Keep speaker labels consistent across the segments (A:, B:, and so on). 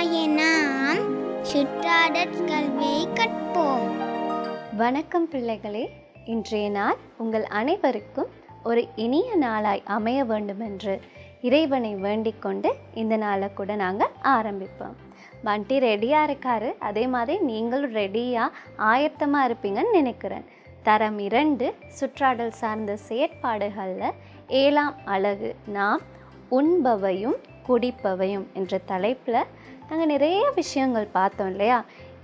A: பிள்ளைகளாகிய நாம் கல்வியை கற்போம்.
B: வணக்கம் பிள்ளைகளே. இன்றைய நாள் உங்கள் அனைவருக்கும் ஒரு இனிய நாளாய் அமைய வேண்டுமென்று இறைவனை வேண்டிக் கொண்டு இந்த நாளை கூட நாங்கள் ஆரம்பிப்போம். வண்டி ரெடியாக இருக்காரு. அதே மாதிரி நீங்களும் ரெடியாக ஆயத்தமாக இருப்பீங்கன்னு நினைக்கிறேன். தரம் இரண்டு சுற்றாடல் சார்ந்த செயற்பாடுகளில் ஏழாம் அழகு. நாம் உண்பவையும் குடிப்பவையும் என்ற தலைப்பில் நாங்கள் நிறைய விஷயங்கள் பார்த்தோம் இல்லையா?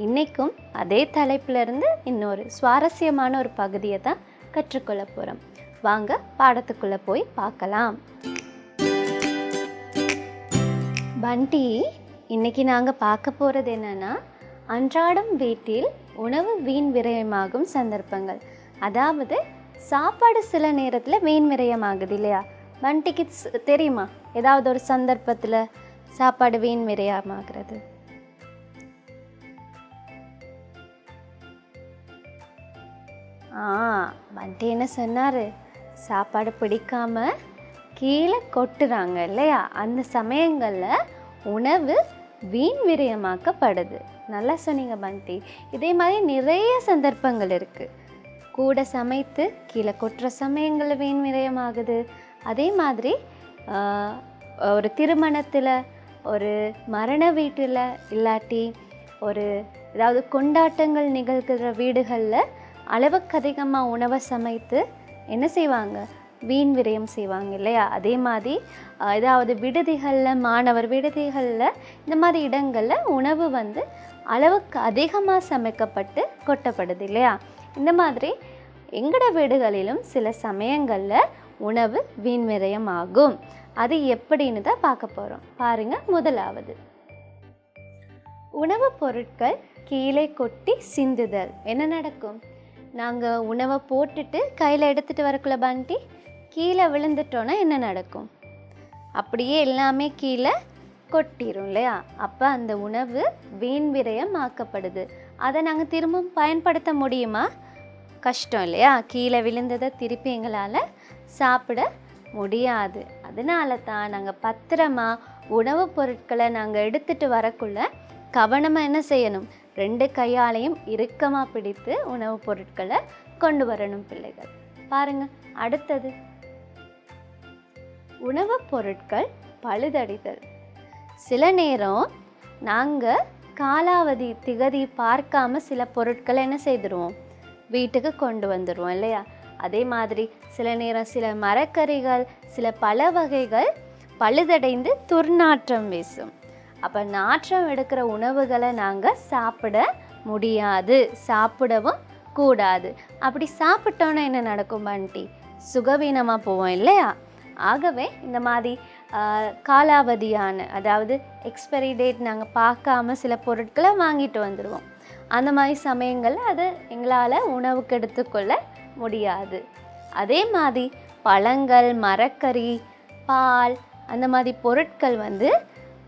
B: இன்றைக்கும் அதே தலைப்பிலிருந்து இன்னொரு சுவாரஸ்யமான ஒரு பகுதியை தான் கற்றுக்கொள்ள போகிறோம் வாங்க பாடத்துக்குள்ளே போய் பார்க்கலாம். பண்டி இன்னைக்கு நாங்கள் பார்க்க போகிறது என்னென்னா அன்றாடம் வீட்டில் உணவு வீண் விரயமாகும் சந்தர்ப்பங்கள். அதாவது சாப்பாடு சில நேரத்தில் வீண் விரயமாகுது இல்லையா? பண்டிக்கு தெரியுமா? ஏதாவது ஒரு சந்தர்ப்பத்தில் சாப்பாடு வீண் விரயமாகிறது ஆ வந்துட்டு என்ன சொன்னார்? சாப்பாடு பிடிக்காம கீழே கொட்டுறாங்க இல்லையா? அந்த சமயங்களில் உணவு வீண் விரயமாக்கப்படுது. நல்லா சொன்னீங்க பந்தி இதே மாதிரி நிறைய சந்தர்ப்பங்கள் இருக்குது கூட சமைத்து கீழே கொட்டுற சமயங்களில் வீண் விரயமாகுது. அதே மாதிரி ஒரு திருமணத்தில் ஒரு மரண வீட்டில் இல்லாட்டி ஒரு ஏதாவது கொண்டாட்டங்கள் நிகழ்கிற வீடுகளில் அளவுக்கு அதிகமாக உணவை சமைத்து என்ன செய்வாங்க? வீண் விரயம் செய்வாங்க இல்லையா? அதே மாதிரி ஏதாவது விடுதிகளில் மாணவர் விடுதிகளில் இந்த மாதிரி இடங்களில் உணவு வந்து அளவுக்கு அதிகமாக சமைக்கப்பட்டு கொட்டப்படுது இல்லையா? இந்த மாதிரி எங்கட வீடுகளிலும் சில சமயங்களில் உணவு வீண் ஆகும் அது எப்படின்னு தான் பார்க்க போகிறோம் பாருங்கள் முதலாவது. உணவுப் பொருட்கள் கீழே கொட்டி சிந்துதல். என்ன நடக்கும்? நாங்கள் உணவை போட்டுட்டு கையில் எடுத்துகிட்டு வரக்குள்ள பாண்டி கீழே விழுந்துட்டோன்னா என்ன நடக்கும்? அப்படியே எல்லாமே கீழே கொட்டிடும் இல்லையா? அப்போ அந்த உணவு வீண் விரயம் ஆக்கப்படுது அதை நாங்கள் திரும்பவும் பயன்படுத்த முடியுமா? கஷ்டம் இல்லையா? கீழே விழுந்ததை திருப்பி எங்களால் சாப்பிட முடியாது. அதனால தான் நாங்கள் பத்திரமா உணவுப் பொருட்களை நாங்கள் எடுத்துட்டு வரக்குள்ள கவனமாக என்ன செய்யணும்? ரெண்டு கையாலையும் இறுக்கமாக பிடித்து உணவுப் பொருட்களை கொண்டு வரணும் பிள்ளைகள். பாருங்கள் அடுத்தது. உணவுப் பொருட்கள் பழுதடிதல். சில நேரம் நாங்கள் காலாவதி திகதி பார்க்காம சில பொருட்களை என்ன செய்திருவோம்? வீட்டுக்கு கொண்டு வந்துடுவோம் இல்லையா? அதே மாதிரி சில நேரம் சில மரக்கறிகள் சில பல வகைகள் பழுதடைந்து துர்நாற்றம் வீசும். அப்போ நாற்றம் எடுக்கிற உணவுகளை நாங்கள் சாப்பிட முடியாது. சாப்பிடவும் கூடாது. அப்படி சாப்பிட்டோன்னா என்ன நடக்கும் பண்டி சுகவீனமாக போவோம் இல்லையா? ஆகவே இந்த மாதிரி காலாவதியான அதாவது எக்ஸ்பைரி டேட் நாங்கள் பார்க்காம சில பொருட்களை வாங்கிட்டு வந்துடுவோம் அந்த மாதிரி சமயங்களில் அது எங்களால் உணவுக்கு எடுத்துக்கொள்ள முடியாது. அதே மாதிரி பழங்கள் மரக்கறி பால் அந்த மாதிரி பொருட்கள் வந்து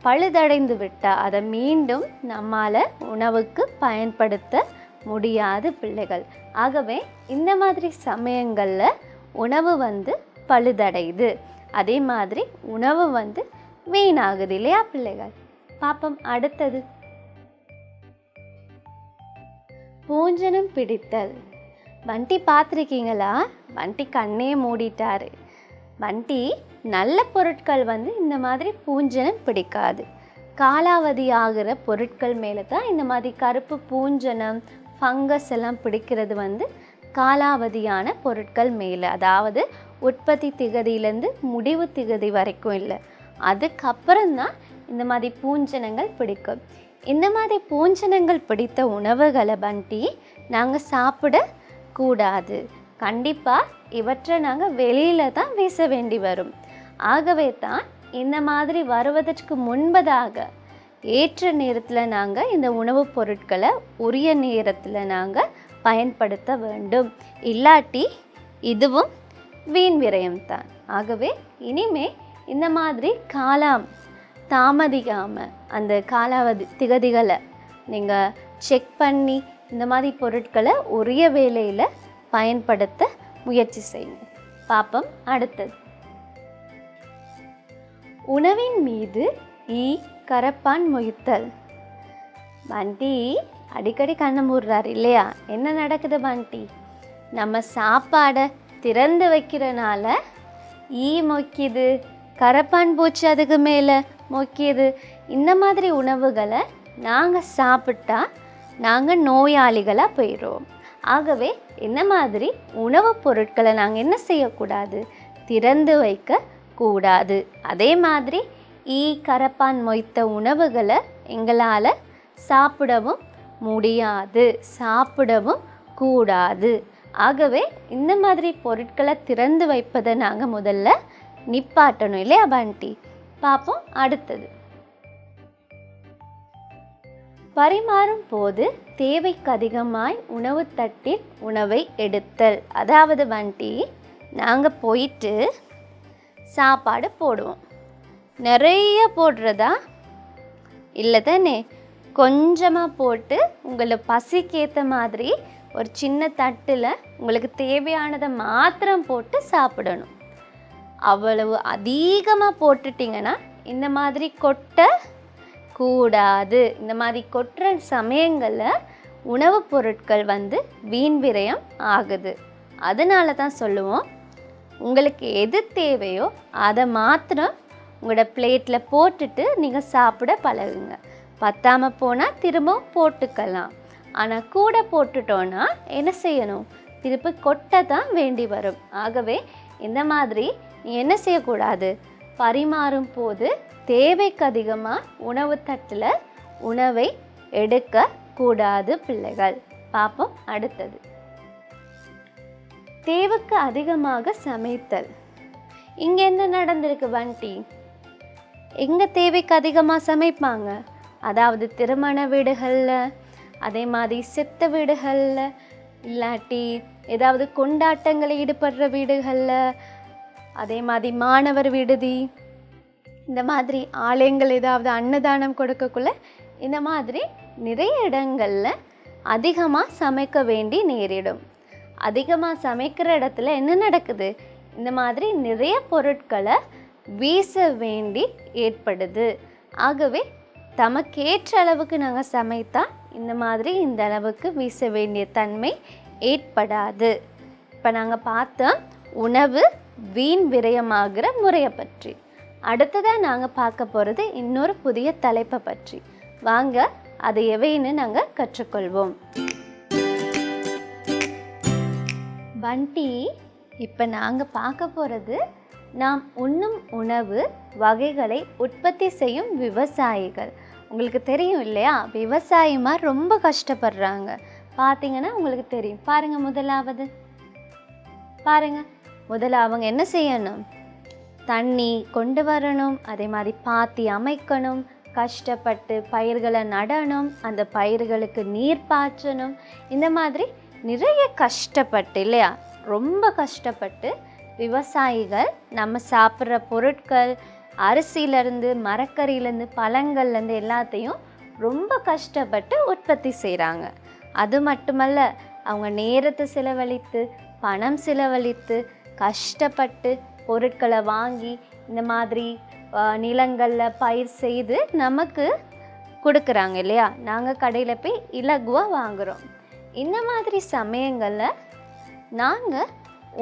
B: பழுதடைந்து விட்டால் அதை மீண்டும் நம்மால் உணவுக்கு பயன்படுத்த முடியாது பிள்ளைகள். ஆகவே இந்த மாதிரி சமயங்களில் உணவு வந்து பழுதடையுது. அதே மாதிரி உணவு வந்து வீணாகுது இல்லையா பிள்ளைகள்? பாப்பம் அடுத்தது. பூஞ்சனம் பிடித்தல். வண்டி பார்த்துருக்கீங்களா? வண்டி கண்ணே மூடிட்டாரு. வண்டி நல்ல பொருட்கள் வந்து இந்த மாதிரி பூஞ்சனம் பிடிக்காது. காலாவதி ஆகிற பொருட்கள் மேலே தான் இந்த மாதிரி கருப்பு பூஞ்சனம் ஃபங்கஸ் எல்லாம் பிடிக்கிறது வந்து காலாவதியான பொருட்கள் மேலே. அதாவது உற்பத்தி திகதியிலேருந்து முடிவு திகதி வரைக்கும் இல்லை. அதுக்கப்புறம் தான் இந்த மாதிரி பூஞ்சனங்கள் பிடிக்கும். இந்த மாதிரி பூஞ்சனங்கள் பிடித்த உணவுகளை பண்டி நாங்கள் சாப்பிட கூடாது கண்டிப்பாக இவற்றை நாங்கள் வெளியில் தான் வீச வேண்டி வரும். ஆகவே தான் இந்த மாதிரி வருவதற்கு முன்பதாக ஏற்ற நேரத்தில் நாங்கள் இந்த உணவுப் பொருட்களை உரிய நேரத்தில் நாங்கள் பயன்படுத்த வேண்டும். இல்லாட்டி இதுவும் வீண் விரயம்தான் ஆகவே இனிமே இந்த மாதிரி காலாம் தாமதிக்காமல் அந்த காலாவதி திகதிகளை நீங்கள் செக் பண்ணி இந்த மாதிரி பொருட்களை உரிய வேலையில் பயன்படுத்த முயற்சி செய்யுங்க. பாப்பம் அடுத்தது. உணவின் மீது ஈ கரப்பான் மொய்த்தல். பண்டி அடிக்கடி கண்ணை மூடுறாரு இல்லையா? என்ன நடக்குது பண்டி? நம்ம சாப்பாடை திறந்து வைக்கிறனால ஈ மொக்கிது கரப்பான் பூச்சி அதுக்கு மேலே மொக்கியது இந்த மாதிரி உணவுகளை நாங்கள் சாப்பிட்டா நாங்கள் நோயாளிகளாக போயிடுவோம் ஆகவே இந்த மாதிரி உணவுப் பொருட்களை நாங்கள் என்ன செய்யக்கூடாது? திறந்து வைக்க கூடாது. அதே மாதிரி ஈ கரப்பான் மொய்த்த உணவுகளை எங்களால் சாப்பிடவும் முடியாது. சாப்பிடவும் கூடாது. ஆகவே இந்த மாதிரி பொருட்களை திறந்து வைப்பதை நாங்கள் முதல்ல நிப்பாட்டணும் இல்லையா பண்டி? பார்ப்போம் அடுத்தது. பரிமாறும் போது தேவைக்கு அதிகமாய் உணவு தட்டில் உணவை எடுத்தல். அதாவது வண்டி நாங்கள் போயிட்டு சாப்பாடு போடுவோம். நிறைய போடுறதா? இல்லை தானே? கொஞ்சமாக போட்டு உங்களை பசிக்கேற்ற மாதிரி ஒரு சின்ன தட்டில் உங்களுக்கு தேவையானதை மாத்திரம் போட்டு சாப்பிடணும். அவ்வளவு அதிகமாக போட்டுட்டிங்கன்னா இந்த மாதிரி கொட்டை கூடாது. இந்த மாதிரி கொட்டுற சமயங்களில் உணவுப் பொருட்கள் வந்து வீண் விரயம் ஆகுது. அதனால தான் சொல்லுவோம் உங்களுக்கு எது தேவையோ அதை மாத்திரம் உங்களோட பிளேட்டில் போட்டுட்டு நீங்கள் சாப்பிட பழகுங்க. பத்தாமல் போனால் திரும்பவும் போட்டுக்கலாம். ஆனால் கூட போட்டுட்டோன்னா என்ன செய்யணும்? திருப்பி கொட்ட தான் வேண்டி வரும். ஆகவே இந்த மாதிரி நீ என்ன செய்யக்கூடாது? பரிமாறும் போது தேவைக்கு அதிகமாக உணவு தட்டில் உணவை எடுக்க கூடாது பிள்ளைகள். பார்ப்போம் அடுத்தது. தேவைக்கு அதிகமாக சமைத்தல். இங்கே என்ன நடந்திருக்கு வண்டி? எங்கே தேவைக்கு அதிகமாக சமைப்பாங்க? அதாவது திருமண வீடுகளில் அதே மாதிரி செத்த வீடுகளில் இல்லாட்டி ஏதாவது கொண்டாட்டங்களில் ஈடுபடுற வீடுகளில் அதே மாதிரி மாணவர் விடுதி இந்த மாதிரி ஆலயங்கள் ஏதாவது அன்னதானம் கொடுக்கக்குள்ள இந்த மாதிரி நிறைய இடங்களில் அதிகமாக சமைக்க வேண்டி நேரிடும். அதிகமாக சமைக்கிற இடத்துல என்ன நடக்குது? இந்த மாதிரி நிறைய பொருட்களை வீச வேண்டி ஏற்படுது. ஆகவே தமக்கேற்ற அளவுக்கு நாங்கள் சமைத்தா இந்த மாதிரி இந்த அளவுக்கு வீச வேண்டிய தன்மை ஏற்படாது. இப்போ நாங்கள் பார்த்தோம் உணவு வீண் விரயமாகிற முறையை பற்றி. அடுத்ததாக நாங்கள் பார்க்க போகிறது இன்னொரு புதிய தலைப்பை பற்றி. வாங்க அது எவைன்னு நாங்கள் கற்றுக்கொள்வோம். பண்டி இப்போ நாங்கள் பார்க்க போகிறது நாம் உண்ணும் உணவு வகைகளை உற்பத்தி செய்யும் விவசாயிகள். உங்களுக்கு தெரியும் இல்லையா? விவசாயமாக ரொம்ப கஷ்டப்படுறாங்க. பார்த்தீங்கன்னா உங்களுக்கு தெரியும். பாருங்கள் முதலாவது. பாருங்கள் முதல்ல அவங்க என்ன செய்யணும்? தண்ணி கொண்டு வரணும் அதே மாதிரி பாத்தி அமைக்கணும் கஷ்டப்பட்டு பயிர்களை நடணும் அந்த பயிர்களுக்கு நீர் பாய்ச்சணும் இந்த மாதிரி நிறைய கஷ்டப்பட்டு இல்லையா? ரொம்ப கஷ்டப்பட்டு விவசாயிகள் நம்ம சாப்பிட்ற பொருட்கள் அரிசியிலேருந்து மரக்கறியிலேருந்து பழங்கள்லேருந்து எல்லாத்தையும் ரொம்ப கஷ்டப்பட்டு உற்பத்தி செய்கிறாங்க அது மட்டுமல்ல அவங்க நேரத்தை செலவழித்து பணம் செலவழித்து கஷ்டப்பட்டு பொருட்களை வாங்கி இந்த மாதிரி நிலங்களில் பயிர் செய்து நமக்கு கொடுக்குறாங்க இல்லையா? நாங்கள் கடையில் போய் இலகுவாக வாங்குகிறோம் இந்த மாதிரி சமயங்களில் நாங்கள்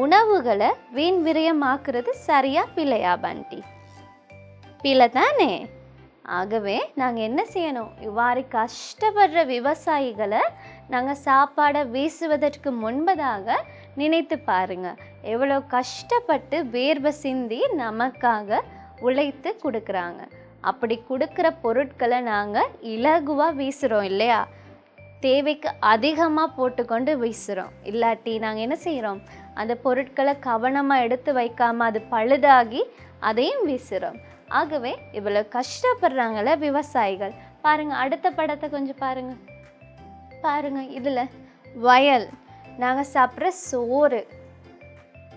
B: உணவுகளை வீண் விரயமாக்குறது சரியா பிள்ளையா பண்டி? பிள்ளை தானே ஆகவே நாங்கள் என்ன செய்யணும்? இவ்வாறு கஷ்டப்படுற விவசாயிகளை நாங்கள் சாப்பாடை வீசுவதற்கு முன்பதாக நினைத்து பாருங்கள் எவ்வளோ கஷ்டப்பட்டு வேர்வை சிந்தி நமக்காக உழைத்து கொடுக்குறாங்க. அப்படி கொடுக்குற பொருட்களை நாங்கள் இலகுவாக வீசுகிறோம் இல்லையா? தேவைக்கு அதிகமாக போட்டுக்கொண்டு வீசுகிறோம் இல்லாட்டி நாங்கள் என்ன செய்கிறோம் அந்த பொருட்களை கவனமாக எடுத்து வைக்காமல் அது பழுதாகி அதையும் வீசுகிறோம் ஆகவே இவ்வளோ கஷ்டப்படுறாங்கள விவசாயிகள். பாருங்கள் அடுத்த படத்தை கொஞ்சம் பாருங்கள் பாருங்கள் இதில். வயல். நாங்கள் சாப்பிட்ற சோறு.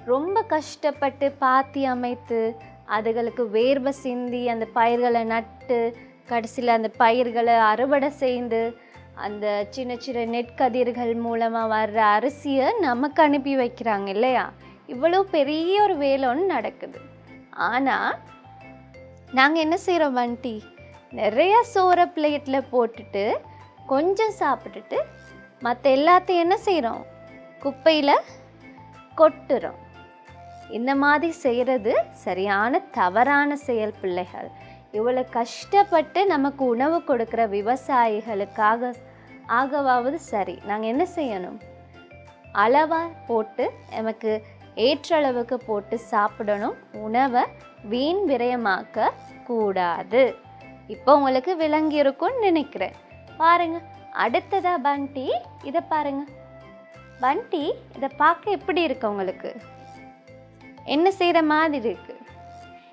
B: ரொம்ப கஷ்டப்பட்டு பாத்தி அமைத்து அதுகளுக்கு வேர்வை சிந்தி அந்த பயிர்களை நட்டு கடைசியில் அந்த பயிர்களை அறுவடை செய்து அந்த சின்ன சின்ன நெற்கதிர்கள் மூலமாக வர்ற அரிசியை நமக்கு அனுப்பி வைக்கிறாங்க இல்லையா? இவ்வளோ பெரிய ஒரு வேலை ஒன்று நடக்குது. ஆனால் நாங்கள் என்ன செய்கிறோம் வண்டி? நிறைய சோறை பிளேட்டில் போட்டுட்டு கொஞ்சம் சாப்பிட்டுட்டு மற்ற எல்லாத்தையும் என்ன செய்கிறோம் குப்பையில் கொட்டுறோம். இந்த மாதிரி செய்கிறது சரியான தவறான செயல் பிள்ளைகள். இவ்வளோ கஷ்டப்பட்டு நமக்கு உணவு கொடுக்குற விவசாயிகளுக்காக ஆகவாவது சரி. நாங்கள் என்ன செய்யணும்? அளவாக போட்டு நமக்கு ஏற்றளவுக்கு போட்டு சாப்பிடணும். உணவை வீண் விரயமாக்க கூடாது. இப்போ உங்களுக்கு விளங்கி இருக்கும்னு நினைக்கிறேன். பாருங்க அடுத்ததா பண்டி இதை பாருங்க. பண்டி இதை பார்க்க எப்படி இருக்கு உங்களுக்கு? என்ன செய்கிற மாதிரி இருக்குது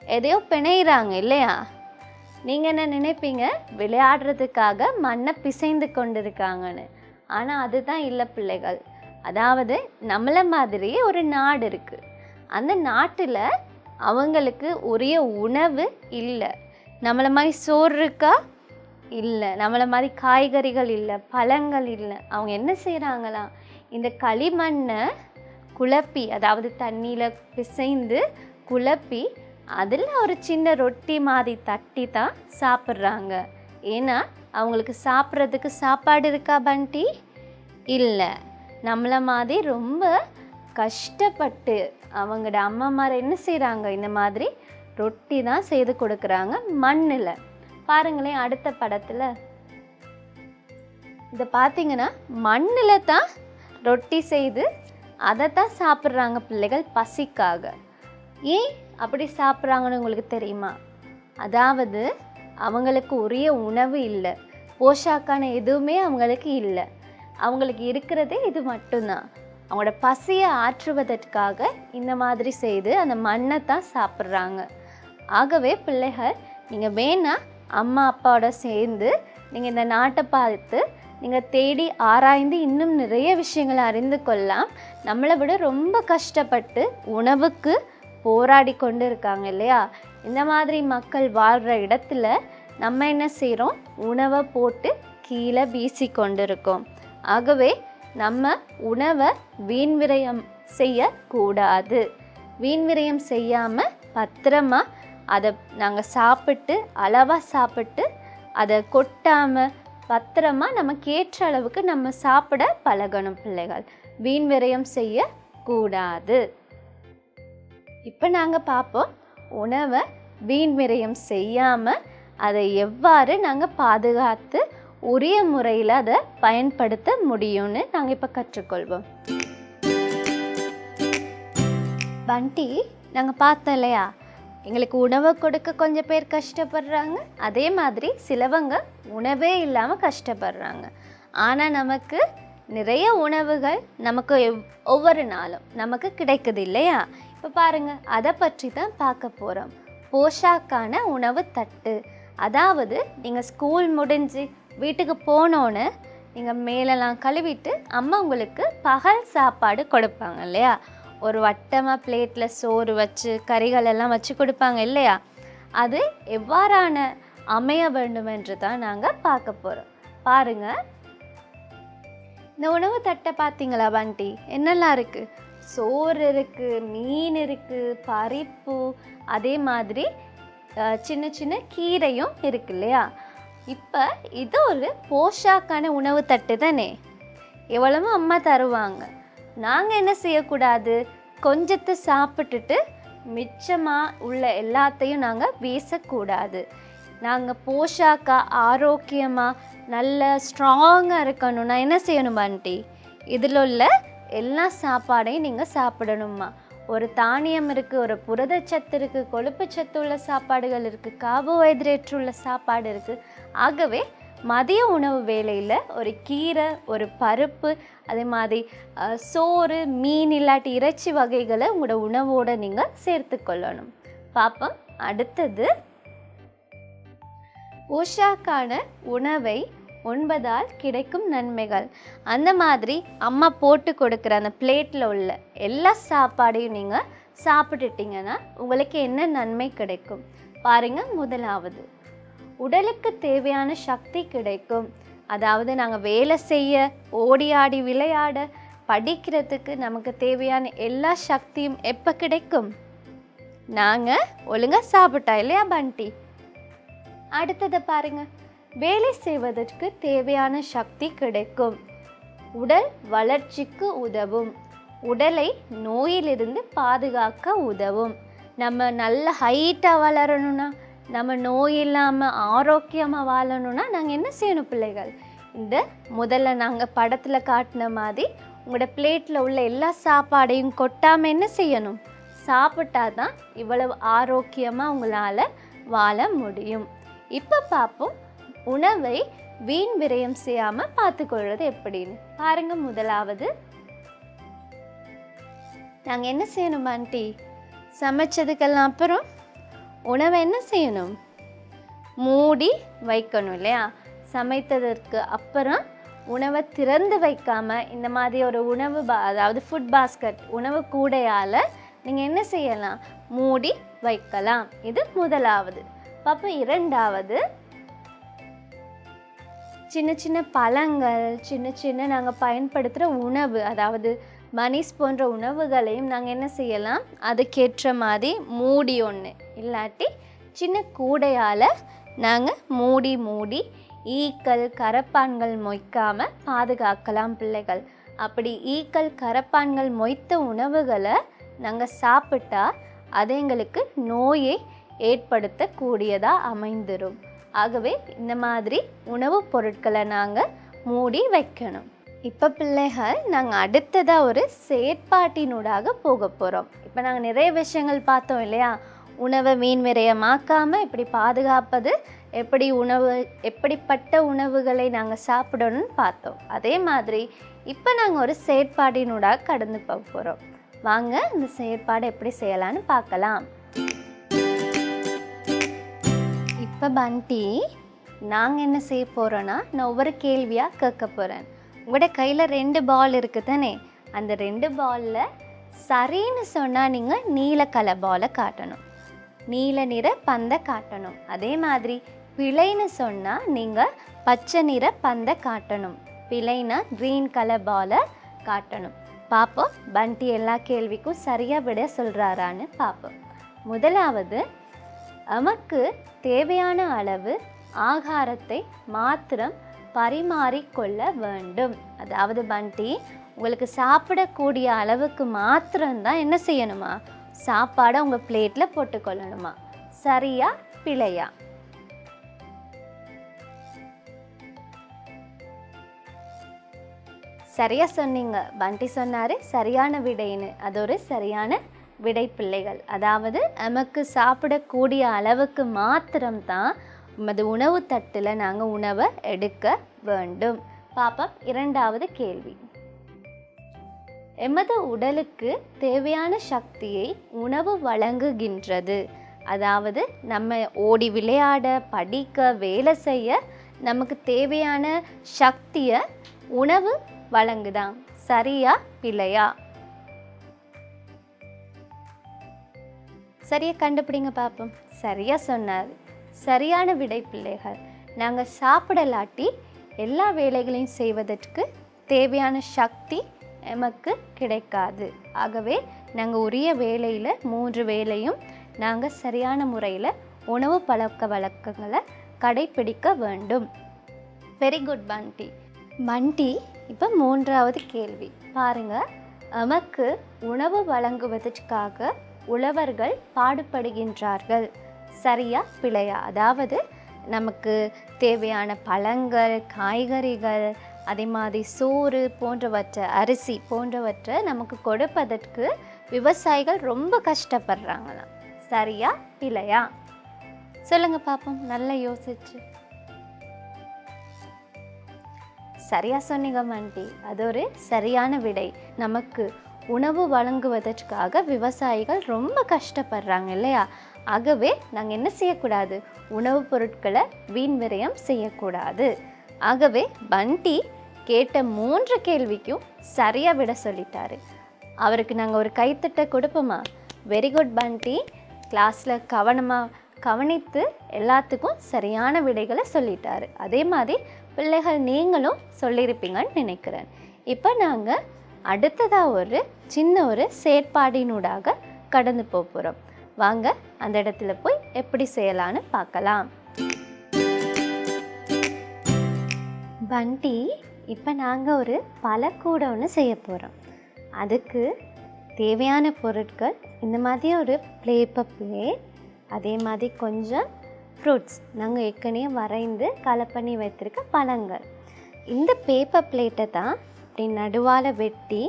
B: எதையோ பிணையிறாங்க இல்லையா? நீங்கள் என்ன நினைப்பீங்க? விளையாடுறதுக்காக மண்ணை பிசைந்து கொண்டு இருக்காங்கன்னு ஆனால் அதுதான் இல்லை பிள்ளைகள். அதாவது நம்மளை மாதிரி ஒரு நாடு இருக்குது அந்த நாட்டில் அவங்களுக்கு உரிய உணவு இல்லை. நம்மளை மாதிரி சோறு இருக்கா? இல்லை. நம்மளை மாதிரி காய்கறிகள் இல்லை. பழங்கள் இல்லை. அவங்க என்ன செய்கிறாங்களாம் இந்த களிமண்ணை குழப்பி அதாவது தண்ணியில் பிசைந்து குழப்பி அதில் ஒரு சின்ன ரொட்டி மாதிரி தட்டி தான் சாப்பிட்றாங்க. ஏன்னா அவங்களுக்கு சாப்பிட்றதுக்கு சாப்பாடு இருக்கா பண்டி? இல்லை. நம்மளை மாதிரி ரொம்ப கஷ்டப்பட்டு அவங்களோட அம்மாமார் என்ன செய்கிறாங்க இந்த மாதிரி ரொட்டி தான் செய்து கொடுக்குறாங்க மண்ணில். பாருங்களேன் அடுத்த படத்தில். இதை பார்த்தீங்கன்னா மண்ணில் தான் ரொட்டி செய்து அதை தான் சாப்பிட்றாங்க பிள்ளைகள் பசிக்காக. ஏன் அப்படி சாப்பிட்றாங்கன்னு உங்களுக்கு தெரியுமா? அதாவது அவங்களுக்கு உரிய உணவு இல்லை. போஷாக்கான எதுவுமே அவங்களுக்கு இல்லை. அவங்களுக்கு இருக்கிறதே இது மட்டும்தான். அவங்களோட பசியை ஆற்றுவதற்காக இந்த மாதிரி செய்து அந்த மண்ணை தான் சாப்பிட்றாங்க. ஆகவே பிள்ளைகள் நீங்கள் வேணால் அம்மா அப்பாவோட சேர்ந்து நீங்கள் இந்த நாட்டை பார்த்து நீங்கள் தேடி ஆராய்ந்து இன்னும் நிறைய விஷயங்களை அறிந்து கொள்ளலாம். நம்மளை விட ரொம்ப கஷ்டப்பட்டு உணவுக்கு போராடி கொண்டு இருக்காங்க இல்லையா? இந்த மாதிரி மக்கள் வாழ்கிற இடத்துல நம்ம என்ன செய்கிறோம் உணவை போட்டு கீழே வீசி கொண்டு இருக்கோம் ஆகவே நம்ம உணவை வீண் விரயம் செய்யக்கூடாது. வீண் விரயம் செய்யாமல் பத்திரமா அதை நாங்கள் சாப்பிட்டு அளவாக சாப்பிட்டு அதை கொட்டாமல் பத்திரமா நமக்கு ஏற்ற அளவுக்கு நம்ம சாப்பிட பழகணும் பிள்ளைகள். வீண் விரயம் செய்யக்கூடாது. இப்போ நாங்கள் பார்ப்போம் உணவை வீண் விரயம் செய்யாமல் அதை எவ்வாறு நாங்கள் பாதுகாத்து உரிய முறையில் அதை பயன்படுத்த முடியும்னு நாங்கள் இப்போ கற்றுக்கொள்வோம். வண்டி நாங்கள் பார்த்தோம் இல்லையா? எங்களுக்கு உணவை கொடுக்க கொஞ்சம் பேர் கஷ்டப்படுறாங்க. அதே மாதிரி சிலவங்க உணவே இல்லாமல் கஷ்டப்படுறாங்க. ஆனால் நமக்கு நிறைய உணவுகள் நமக்கு எவ் ஒவ்வொரு நாளும் நமக்கு கிடைக்குது இல்லையா? இப்போ பாருங்கள் அதை பற்றி தான் பார்க்க போகிறோம் போஷாக்கான உணவு தட்டு. அதாவது நீங்கள் ஸ்கூல் முடிஞ்சு வீட்டுக்கு போனோன்னு நீங்கள் மேலெல்லாம் கழுவிட்டு அம்மா உங்களுக்கு பகல் சாப்பாடு கொடுப்பாங்க இல்லையா? ஒரு வட்டமாக பிளேட்டில் சோறு வச்சு கறிகள் எல்லாம் வச்சு கொடுப்பாங்க இல்லையா? அது எவ்வாறான அமைய வேண்டும் என்று தான் நாங்கள் பார்க்க போகிறோம் பாருங்கள் இந்த உணவு தட்டை பார்த்தீங்களா பண்டி? என்னெல்லாம் இருக்குது சோறு இருக்குது மீன் இருக்குது பறிப்பு அதே மாதிரி சின்ன சின்ன கீரையும் இருக்கு இல்லையா? இப்போ இது ஒரு போஷாக்கான உணவு தட்டு தானே? எவ்வளவோ அம்மா தருவாங்க. நாங்கள் என்ன செய்யக்கூடாது? கொஞ்சத்தை சாப்பிட்டுட்டு மிச்சமாக உள்ள எல்லாத்தையும் நாங்கள் வீசக்கூடாது. நாங்கள் போஷாக்காக ஆரோக்கியமாக நல்ல ஸ்ட்ராங்காக இருக்கணும்னா என்ன செய்யணும் ஆண்டி? இதில் உள்ள எல்லா சாப்பாடையும் நீங்கள் சாப்பிடணுமா ஒரு தானியம் இருக்குது ஒரு புரதச்சத்து இருக்குது கொழுப்புச்சத்து உள்ள சாப்பாடுகள் இருக்குது கார்போஹைட்ரேட் உள்ள சாப்பாடு இருக்குது ஆகவே மதிய உணவு வேலையில் ஒரு கீரை ஒரு பருப்பு அதே மாதிரி சோறு மீன் இல்லாட்டி இறைச்சி வகைகளை உங்களோட உணவோடு நீங்கள் சேர்த்துக்கொள்ளணும் பார்ப்போம் அடுத்தது உஷாக்கான உணவை உண்பதால் கிடைக்கும் நன்மைகள். அந்த மாதிரி அம்மா போட்டு கொடுக்குற அந்த பிளேட்டில் உள்ள எல்லா சாப்பாடையும் நீங்கள் சாப்பிட்டுட்டிங்கன்னா உங்களுக்கு என்ன நன்மை கிடைக்கும்? பாருங்கள் முதலாவது. உடலுக்கு தேவையான சக்தி கிடைக்கும். அதாவது நாங்கள் வேலை செய்ய ஓடி ஆடி விளையாட படிக்கிறதுக்கு நமக்கு தேவையான எல்லா சக்தியும் எப்போ கிடைக்கும்? நாங்கள் ஒழுங்காக சாப்பிட்டா இல்லையா பண்டி? அடுத்ததை பாருங்க. வேலை செய்வதற்கு தேவையான சக்தி கிடைக்கும். உடல் வளர்ச்சிக்கு உதவும். உடலை நோயிலிருந்து பாதுகாக்க உதவும். நம்ம நல்ல ஹைட்டாக வளரணும்னா நம்ம நோய் இல்லாமல் ஆரோக்கியமாக வாழணும்னா நாங்கள் என்ன செய்யணும் பிள்ளைகள்? இந்த முதல்ல நாங்கள் படத்தில் காட்டின மாதிரி உங்களோட பிளேட்டில் உள்ள எல்லா சாப்பாடையும் கொட்டாமல் என்ன செய்யணும்? சாப்பிட்டா தான் இவ்வளவு ஆரோக்கியமாக உங்களால் வாழ முடியும். இப்போ பார்ப்போம் உணவை வீண் விரயம் செய்யாமல் பார்த்துக்கொள்வது எப்படின்னு. பாருங்கள் முதலாவது. நாங்கள் என்ன செய்யணும் ஆண்டி? சமைச்சதுக்கெல்லாம் அப்புறம் உணவை என்ன செய்யணும்? மூடி வைக்கணும் இல்லையா? சமைத்ததற்கு அப்புறம் உணவை திறந்து வைக்காமல் இந்த மாதிரி ஒரு உணவு பா அதாவது ஃபுட் பாஸ்கட் உணவு கூடையால் நீங்கள் என்ன செய்யலாம்? மூடி வைக்கலாம். இது முதலாவது. அப்போ இரண்டாவது. சின்ன சின்ன பழங்கள் சின்ன சின்ன நாங்கள் பயன்படுத்துகிற உணவு அதாவது மனிஸ் போன்ற உணவுகளையும் நாங்கள் என்ன செய்யலாம்? அதுக்கேற்ற மாதிரி மூடி ஒன்று இல்லாட்டி சின்ன கூடையால் நாங்கள் மூடி மூடி ஈக்கள் கரப்பான்கள் மொய்க்காமல் பாதுகாக்கலாம் பிள்ளைகள். அப்படி ஈக்கள் கரப்பான்கள் மொய்த்த உணவுகளை நாங்கள் சாப்பிட்டா அது எங்களுக்கு நோயை ஏற்படுத்தக்கூடியதாக அமைந்துடும் ஆகவே இந்த மாதிரி உணவுப் பொருட்களை நாங்கள் மூடி வைக்கணும். இப்போ பிள்ளைகள் நாங்கள் அடுத்ததாக ஒரு செயற்பாட்டினூடாக போக போகிறோம் இப்போ நாங்கள் நிறைய விஷயங்கள் பார்த்தோம் இல்லையா? உணவை மீன் விரயமாக்காமல் இப்படி பாதுகாப்பது எப்படி உணவு எப்படிப்பட்ட உணவுகளை நாங்கள் சாப்பிடணும்னு பார்த்தோம். அதே மாதிரி இப்போ நாங்கள் ஒரு செயற்பாட்டினூடாக கடந்து போக போகிறோம் வாங்க இந்த செயற்பாடு எப்படி செய்யலான்னு பார்க்கலாம். இப்போ பண்டி நாங்கள் என்ன செய்ய போகிறோன்னா நான் ஒவ்வொரு கேள்வியாக கேட்க போகிறேன் உங்களோட கையில் ரெண்டு பால் இருக்குது தானே? அந்த ரெண்டு பாலில் சரின்னு சொன்னால் நீங்கள் நீல கலர் பாலை காட்டணும். நீல நிற பந்தை காட்டணும். அதே மாதிரி பிழைன்னு சொன்னால் நீங்கள் பச்சை நிற பந்தை காட்டணும். பிழைனா க்ரீன் கலர் பாலை காட்டணும். பார்ப்போம் பண்டி எல்லா கேள்விக்கும் சரியாக விட சொல்கிறாரான்னு பார்ப்போம் முதலாவது நமக்கு தேவையான அளவு ஆகாரத்தை மாத்திரம் பரிமாறிக்கொள்ள வேண்டும். அதாவது பண்டி உங்களுக்கு சாப்பிடக்கூடிய அளவுக்கு மாத்திரம்தான் என்ன செய்யணுமா? சாப்பாடை உங்கள் பிளேட்டில் போட்டுக்கொள்ளணுமா? சரியா பிழையா? சரியா சொன்னீங்க. பண்டி சொன்னாரு சரியான விடைன்னு. அது ஒரு சரியான விடை பிள்ளைகள் அதாவது நமக்கு சாப்பிடக்கூடிய அளவுக்கு மாத்திரம்தான் நமது உணவு தட்டில் நாங்கள் உணவை எடுக்க வேண்டும். பாப்பா இரண்டாவது கேள்வி. எமது உடலுக்கு தேவையான சக்தியை உணவு வழங்குகின்றது. அதாவது நம்ம ஓடி விளையாட படிக்க வேலை செய்ய நமக்கு தேவையான சக்தியை உணவு வழங்குதான் சரியா பிழையா சரியா கண்டுபிடிங்க பார்ப்போம் சரியா சொன்னார். சரியான விடை பிள்ளைகள். நாங்கள் சாப்பிடலாட்டி எல்லா வேலைகளையும் செய்வதற்கு தேவையான சக்தி எமக்கு கிடைக்காது. ஆகவே நாங்கள் உரிய வேலையில் மூன்று வேலையும் நாங்கள் சரியான முறையில் உணவு பழக்க வழக்கங்களை கடைப்பிடிக்க வேண்டும். வெரி குட் பண்டி மண்டி இப்போ மூன்றாவது கேள்வி. பாருங்கள் நமக்கு உணவு வழங்குவதற்காக உழவர்கள் பாடுபடுகின்றார்கள். சரியா பிழையா? அதாவது நமக்கு தேவையான பழங்கள் காய்கறிகள் அதே மாதிரி சோறு போன்றவற்றை அரிசி போன்றவற்றை நமக்கு கொடுப்பதற்கு விவசாயிகள் ரொம்ப கஷ்டப்படுறாங்களாம். சரியா? பிழையா? சொல்லுங்க பாப்போம். நல்லா யோசிச்சு. சரியா சொன்னீங்க மாண்டி. அது ஒரு சரியான விடை. நமக்கு உணவு வழங்குவதற்காக விவசாயிகள் ரொம்ப கஷ்டப்படுறாங்க இல்லையா? ஆகவே நாங்கள் என்ன செய்யக்கூடாது? உணவுப் பொருட்களை வீண் விரயம் செய்யக்கூடாது. ஆகவே பண்டி கேட்ட மூன்று கேள்விக்கும் சரியாக விட சொல்லிட்டாரு. அவருக்கு நாங்கள் ஒரு கைத்தட்டை கொடுப்போமா? வெரி குட் பண்டி. கிளாஸில் கவனமாக கவனித்து எல்லாத்துக்கும் சரியான விடைகளை சொல்லிட்டாரு. அதே மாதிரி பிள்ளைகள் நீங்களும் சொல்லியிருப்பீங்கன்னு நினைக்கிறேன். இப்போ நாங்கள் அடுத்ததாக ஒரு சின்ன ஒரு செயற்பாடினூடாக கடந்து போக போகிறோம் வாங்க அந்த இடத்துல போய் எப்படி செய்யலான்னு பார்க்கலாம். பண்டி இப்போ நாங்கள் ஒரு பழக்கூடை ஒன்று செய்ய போகிறோம் அதுக்கு தேவையான பொருட்கள் இந்த மாதிரி ஒரு பேப்பர் பிளேட் அதே மாதிரி கொஞ்சம் ஃப்ரூட்ஸ் நாங்கள் ஏற்கனவே வரைந்து கலப்பண்ணி வைத்திருக்க பழங்கள். இந்த பேப்பர் பிளேட்டை தான் அப்படி நடுவால் வெட்டி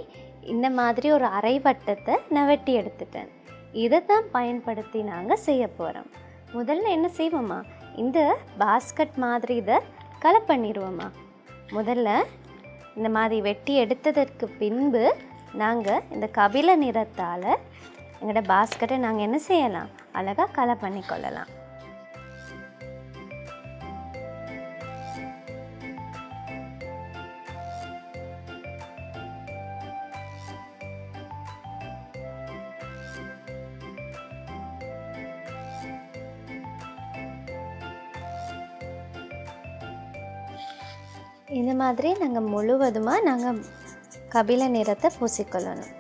B: இந்த மாதிரி ஒரு அரை வட்டத்தை நான் வெட்டி எடுத்துட்டேன். இதை தான் பயன்படுத்தி நாங்கள் செய்ய போகிறோம் முதல்ல என்ன செய்வோமா? இந்த பாஸ்கட் மாதிரி இதை கலர் பண்ணிடுவோமா? முதல்ல இந்த மாதிரி வெட்டி எடுத்ததற்கு பின்பு நாங்கள் இந்த கபில நிறத்தால் எங்களோட பாஸ்கட்டை நாங்கள் என்ன செய்யலாம்? அழகாக கலர் பண்ணிக்கொள்ளலாம். இந்த மாதிரி நாங்கள் முழுவதுமாக நாங்கள் கபில நிறத்தை பூசிக்கொள்ளணும்.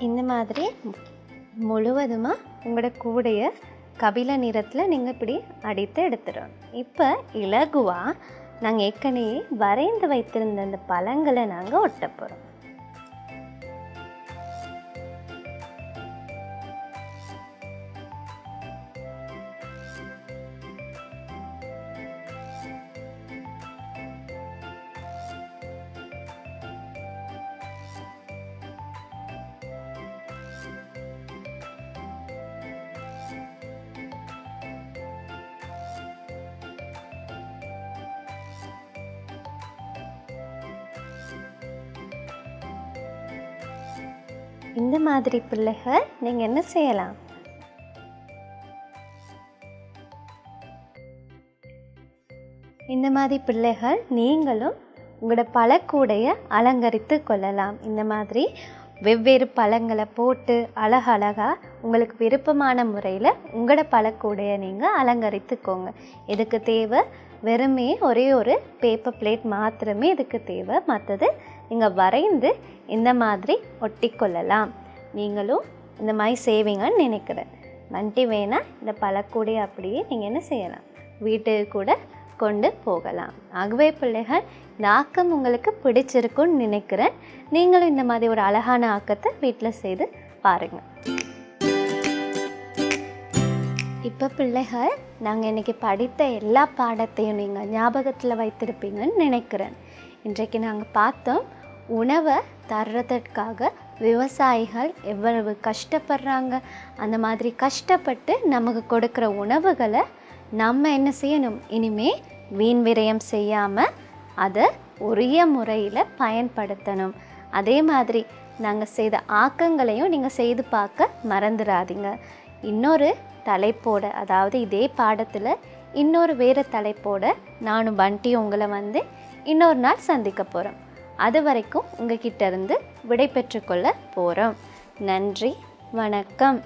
B: இந்த மாதிரி முழுவதுமாக உங்களோட கூடைய கபில நிறத்தில் நீங்கள் இப்படி அடித்து எடுத்துடணும். இப்போ இலகுவாக நாங்கள் ஏற்கனவே வரைந்து வைத்திருந்த அந்த பழங்களை நாங்கள் ஒட்ட போகிறோம் மாதிரி பிள்ளைகள் நீங்கள் என்ன செய்யலாம்? இந்த மாதிரி பிள்ளைகள் நீங்களும் உங்களோட பழக்கூடைய அலங்கரித்து கொள்ளலாம். இந்த மாதிரி வெவ்வேறு பழங்களை போட்டு அழகழகாக உங்களுக்கு விருப்பமான முறையில் உங்களோட பழக்கூடைய நீங்கள் அலங்கரித்துக்கோங்க. இதுக்கு தேவை? வெறுமே ஒரே ஒரு பேப்பர் பிளேட் மாத்திரமே இதுக்கு தேவை. மற்றது நீங்கள் வரைந்து இந்த மாதிரி ஒட்டி கொள்ளலாம். நீங்களும் இந்த மாதிரி செய்வீங்கன்னு நினைக்கிறேன். வண்டி வேணால் இந்த பழக்கூடைய அப்படியே நீங்கள் என்ன செய்யலாம்? வீட்டுக்கு கூட கொண்டு போகலாம். ஆகவே பிள்ளைகள் இந்த ஆக்கம் உங்களுக்கு பிடிச்சிருக்குன்னு நினைக்கிறேன். நீங்களும் இந்த மாதிரி ஒரு அழகான ஆக்கத்தை வீட்டில் செய்து பாருங்கள் இப்போ பிள்ளைகள் நாங்கள் இன்றைக்கி படித்த எல்லா பாடத்தையும் நீங்கள் ஞாபகத்தில் வைத்திருப்பீங்கன்னு நினைக்கிறேன். இன்றைக்கு நாங்கள் பார்த்தோம் உணவை தர்றதற்காக விவசாயிகள் எவ்வளவு கஷ்டப்படுறாங்க? அந்த மாதிரி கஷ்டப்பட்டு நமக்கு கொடுக்குற உணவுகளை நம்ம என்ன செய்யணும்? இனிமே வீண் விரயம் செய்யாமல் அதை உரிய முறையில் பயன்படுத்தணும். அதே மாதிரி நாங்கள் செய்த ஆக்கங்களையும் நீங்கள் செய்து பார்க்க மறந்துடாதீங்க இன்னொரு தலைப்போட அதாவது இதே பாடத்தில் இன்னொரு வேறு தலைப்போட நானும் பண்டி உங்களை வந்து இன்னொரு நாள் சந்திக்க போகிறோம் அது வரைக்கும் உங்ககிட்ட இருந்து விடை பெற்றுக்கொள்ள போகிறோம் நன்றி வணக்கம்.